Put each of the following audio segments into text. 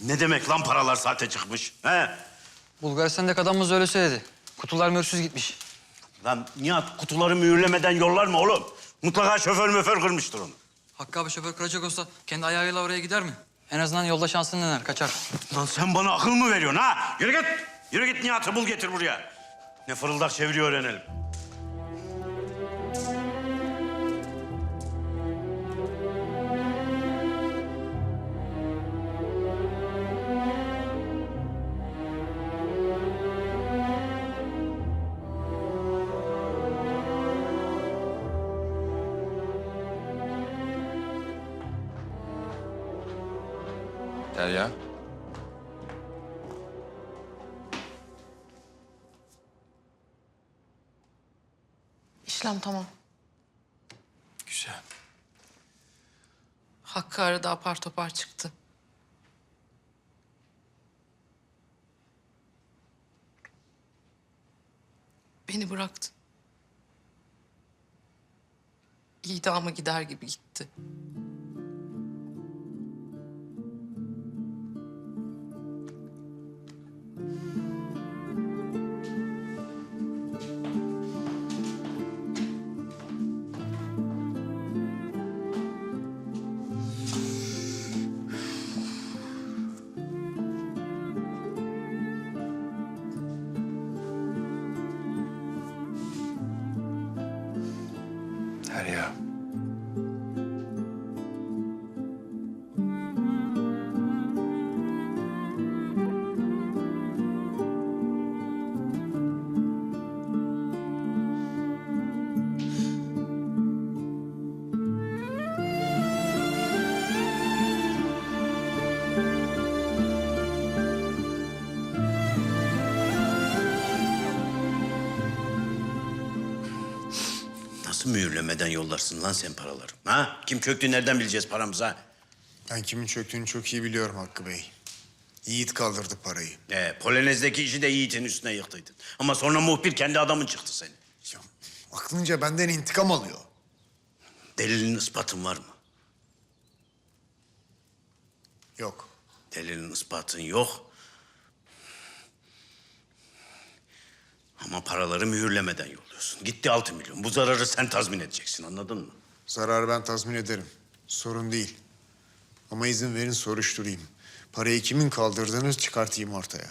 Ne demek lan paralar sahte çıkmış? He? Bulgaristan'daki adamımız öyle söyledi. Kutular mühürsüz gitmiş. Lan Nihat kutuları mühürlemeden yollar mı oğlum? Mutlaka şoför möför kırmıştır onu. Hakkı abi şoför kıracak olsa kendi ayağıyla oraya gider mi? En azından yolda şansını dener, kaçar. Lan sen bana akıl mı veriyorsun ha? Yürü git. Yürü git Nihat'ı bul getir buraya. Ne fırıldak çeviriyor öğrenelim. Derya. İşlem tamam. Güzel. Hakkı aradı apar topar çıktı. Beni bıraktı. İdama gider gibi gitti. Nasıl mühürlemeden yollarsın lan sen paraları? Ha? Kim çöktü nereden bileceğiz paramızı Ben kimin çöktüğünü çok iyi biliyorum Hakkı Bey. Yiğit kaldırdı parayı. Ee, Polonez'deki işi de Yiğit'in üstüne yıktıydın. Ama sonra muhbir kendi adamın çıktı senin. Ya, aklınca benden intikam alıyor. Delilin ispatın var mı? Yok. Delilin ispatın yok. Ama paraları mühürlemeden yolluyorsun. Gitti altı milyon. Bu zararı sen tazmin edeceksin anladın mı? Zararı ben tazmin ederim. Sorun değil. Ama izin verin soruşturayım. Parayı kimin kaldırdığını çıkartayım ortaya.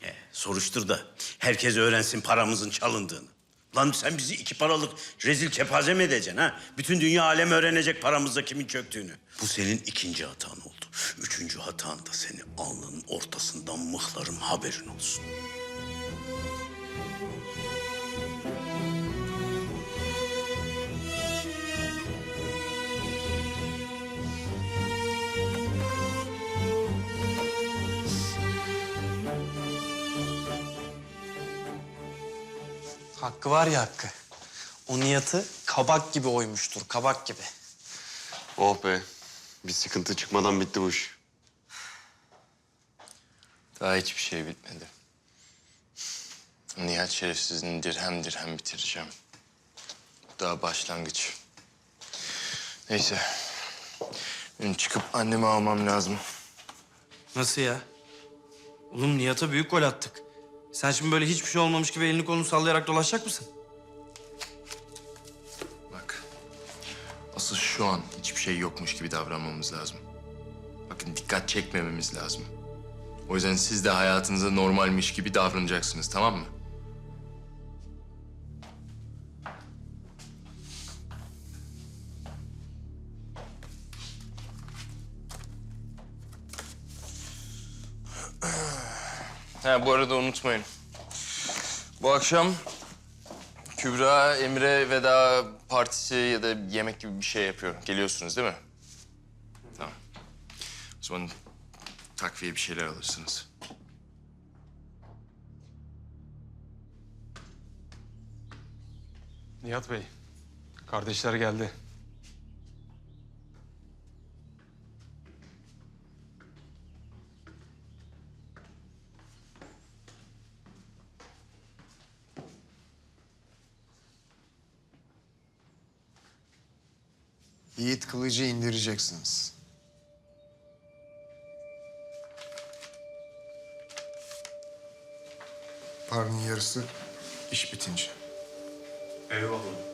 He, soruştur da herkes öğrensin paramızın çalındığını. Lan sen bizi iki paralık rezil kepaze mi edeceksin ha? Bütün dünya alem öğrenecek paramızda kimin çöktüğünü. Bu senin ikinci hatan oldu. Üçüncü hatan da seni alnının ortasından mıhlarım haberin olsun. Hakkı var ya Hakkı. O Nihat'ı kabak gibi oymuştur, kabak gibi. Oh be. Bir sıkıntı çıkmadan bitti bu iş. Daha hiçbir şey bitmedi. Nihat şerefsizini dirhem dirhem bitireceğim. Daha başlangıç. Neyse. Benim çıkıp annemi almam lazım. Nasıl ya? Oğlum Nihat'a büyük gol attık. Sen şimdi böyle hiçbir şey olmamış gibi elini kolunu sallayarak dolaşacak mısın? Bak. Asıl şu an hiçbir şey yokmuş gibi davranmamız lazım. Bakın dikkat çekmememiz lazım. O yüzden siz de hayatınıza normalmiş gibi davranacaksınız tamam mı? Ha bu arada unutmayın. Bu akşam Kübra, Emre veda partisi ya da yemek gibi bir şey yapıyor. Geliyorsunuz değil mi? Tamam. O zaman takviye bir şeyler alırsınız. Nihat Bey, kardeşler geldi. Yiğit Kılıcı indireceksiniz. Paranın yarısı iş bitince. Eyvallah.